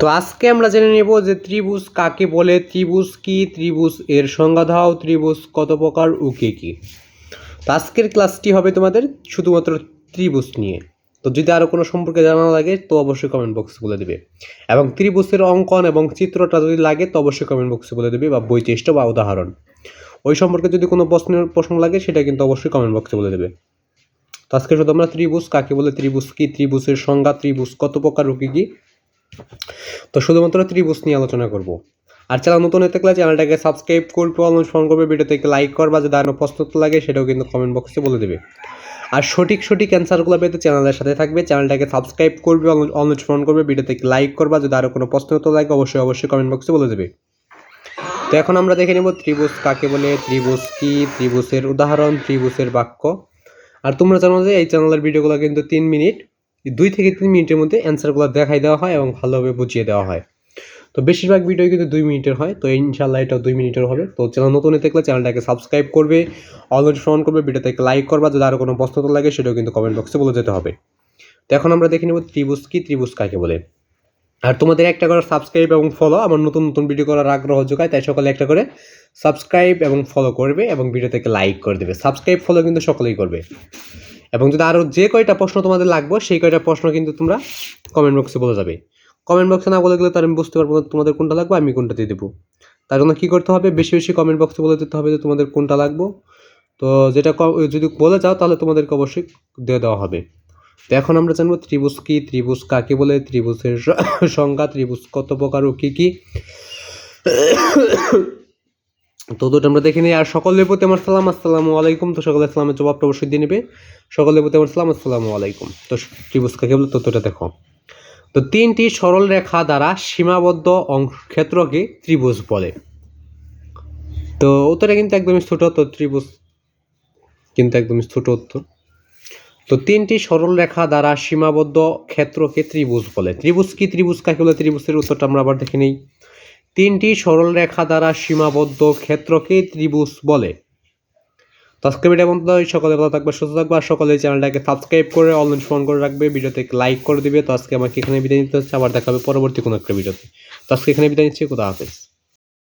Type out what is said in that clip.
তো আজকে আমরা জেনে নেব যে ত্রিভুজ কাকে বলে, ত্রিভুজ কি, ত্রিভুজ এর সংজ্ঞা দাও, ত্রিভুজ কত প্রকার ও কে কি? তো আজকের ক্লাসটি হবে তোমাদের শুধুমাত্র ত্রিভুজ নিয়ে। তো যদি আরও কোনো সম্পর্কে জানা লাগে, তো অবশ্যই কমেন্ট বক্সে বলে দেবে। এবং ত্রিভুজের অঙ্কন এবং চিত্রটা যদি লাগে, তো অবশ্যই কমেন্ট বক্সে বলে দেবে, বা বৈশিষ্ট্য বা উদাহরণ। ওই সম্পর্কে যদি কোনো প্রশ্নের প্রশ্ন লাগে, সেটা কিন্তু অবশ্যই কমেন্ট বক্সে বলে দেবে। তো আজকে শুধু আমরা ত্রিভুজ কাকে বলে, ত্রিভুজ কি, ত্রিভুজের সংজ্ঞা, ত্রিভুজ কত প্রকার ও কি কি তো শুধুমাত্র ত্রিভুজ নিয়ে আলোচনা করব। আর চ্যানেল নতুন হতে গেলে চ্যানেলটাকে সাবস্ক্রাইব করবে অনুসরণ করবে ভিডিওতে লাইক করবা, যদি আরও প্রশ্ন লাগে, সেটাও কিন্তু কমেন্ট বক্সে বলে দেবে। আর সঠিক সঠিক অ্যান্সারগুলো পেতে চ্যানেলের সাথে থাকবে, চ্যানেলটাকে সাবস্ক্রাইব করবে অনু- অনুসরণ করবে ভিডিওতে লাইক করবা, যদি আরও কোনো প্রশ্ন তো লাগে, অবশ্যই অবশ্যই কমেন্ট বক্সে বলে দেবে। তো এখন আমরা দেখে নেব ত্রিভুজ কাকে বলে, ত্রিভুজ কি, ত্রিভুজের উদাহরণ, ত্রিভুজের বাক্য। আর তোমরা জানো যে এই চ্যানেলের ভিডিওগুলো কিন্তু তিন মিনিট দুই থেকে তিন মিনিটের মধ্যে অ্যান্সারগুলো দেখাই দেওয়া হয় এবং ভালোভাবে বুঝিয়ে দেওয়া হয়। তো বেশিরভাগ ভিডিও কিন্তু দুই মিনিটের হয়, তো ইনশাল্লাহ এটাও দুই মিনিটের হবে। তো চ্যানেল নতুন গেলে চ্যানেলটাকে সাবস্ক্রাইব করবে, অলরেডি ফোন করবে ভিডিওতে লাইক করবা, যদি আরও কোনো প্রশ্ন লাগে সেটাও কিন্তু কমেন্ট বক্সে বলে যেতে হবে। তো এখন আমরা দেখে নেব ত্রিভুজ কি, ত্রিভুজ কাকে বলে। আর তোমাদের একটা করে সাবস্ক্রাইব এবং ফলো আমার নতুন নতুন ভিডিও করার আগ্রহ যোগায়, তাই সকালে একটা করে সাবস্ক্রাইব এবং ফলো করবে এবং ভিডিও থেকে লাইক করে দেবে। সাবস্ক্রাইব ফলো কিন্তু সকলেই করবে। এবং যদি আরও যে কয়টা প্রশ্ন তোমাদের লাগবে, সেই কয়টা প্রশ্ন কিন্তু তোমরা কমেন্ট বক্সে বলে যাবে। কমেন্ট বক্সে না বলে গেলে তার আমি বুঝতে পারব না তোমাদের কোনটা লাগবে, আমি কোনটা দিয়ে দেবো। তার জন্য কী করতে হবে, বেশি বেশি কমেন্ট বক্সে বলে দিতে হবে যে তোমাদের কোনটা লাগবে। তো যেটা যদি বলে যাও তাহলে তোমাদেরকে অবশ্যই দিয়ে দেওয়া হবে। তো এখন আমরা জানব ত্রিভুজ কি, ত্রিভুজ কাকে বলে, ত্রিভুজের সংজ্ঞা, ত্রিভুজ কত প্রকার ও কী কী? তো দুটো আমরা দেখে নিই। আর সকলের প্রতি আমার সালাম, আসসালামু আলাইকুম। তো সকলের সালামের জবাবটা অবশ্যই দিয়ে নেবে। সকলের প্রতি আমার সালাম, আসসালামু আলাইকুম। তো ত্রিভুজ কাকে বলে? তথ্যটা দেখো। তো তিনটি সরল রেখা দ্বারা সীমাবদ্ধ অংশ ক্ষেত্রকে ত্রিভুজ বলে। তো উত্তরটা কিন্তু একদমই ছোট, তো ত্রিভুজ কিন্তু একদমই ছোট উত্তর। তো তিনটি সরল রেখা দ্বারা সীমাবদ্ধ ক্ষেত্রকে ত্রিভুজ বলে। ত্রিভুজ কি? ত্রিভুজ কাকে বলে? ত্রিভুজের উত্তরটা আমরা আবার দেখে নেই। তিনটি সরল রেখা দ্বারা সীমাবদ্ধ ক্ষেত্রকে ত্রিভুজ বলে। আজকে ভিডিও বন্ধু সকলে ভালো থাকবে, সুস্থ থাকবে, আর সকলে চ্যানেলটাকে সাবস্ক্রাইব করে অনলাইন ফোন করে রাখবে, ভিডিওতে লাইক করে দিবে। তো আজকে আমাকে এখানে বিদায় নিতে হচ্ছে, আবার দেখা হবে পরবর্তী কোনো একটা ভিডিওতে। তো আজকে এখানে বিদায় নিচ্ছি কোথা হাফেজ।